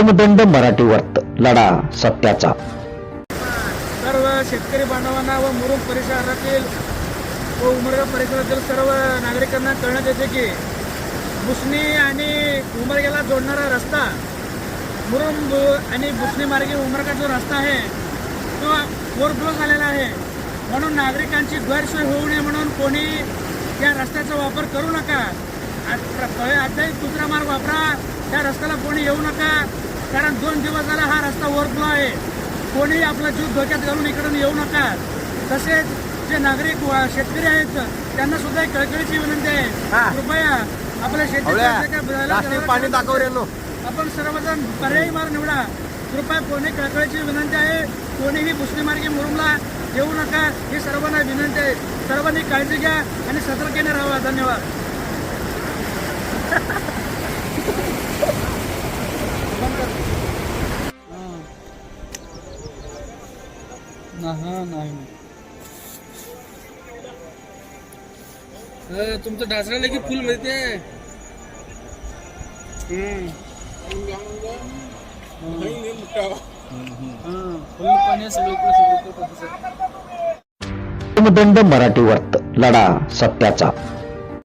दंड मराठी वर्त लढा सत्याचा. सर्व शेतकरी बांधवांना व मुरुम परिसरातील व उमरगा परिसरातील सर्व नागरिकांना कळण्यात येते की बुसणी आणि उमरग्याला जोडणारा रस्ता मुरुम आणि बुसणी मार्गे उमरगा जो रस्ता आहे तो ओव्हरफ्लो झालेला आहे. म्हणून नागरिकांची गैरसोय होऊ नये म्हणून कोणी या रस्त्याचा वापर करू नका. आजही दुसरा मार्ग वापरा. त्या रस्त्याला कोणी येऊ नका. कारण दोन दिवस झाला हा रस्ता ओव्हरफ्लो आहे. कोणी आपला जीव धोक्यात घालून इकडून येऊ नका. तसेच जे नागरिक शेतकरी आहेत त्यांना सुद्धा एक कळकळीची विनंती आहे. कृपया आपल्या शेतीच्या पाणी दाखव रे नो आपण सर्वजण पर्यायी मार्ग निवडा. कृपया कोणी कळकळीची विनंती आहे कोणीही मुस्लिम मार्गे मुरुमला येऊ नका. ही सर्वांना विनंती आहे. सर्वांनी काळजी घ्या आणि सतर्कतेने राहा. धन्यवाद. तुमचं ढासळलं की फुल मिळते. दंड मराठी वर्त लढा सत्याचा.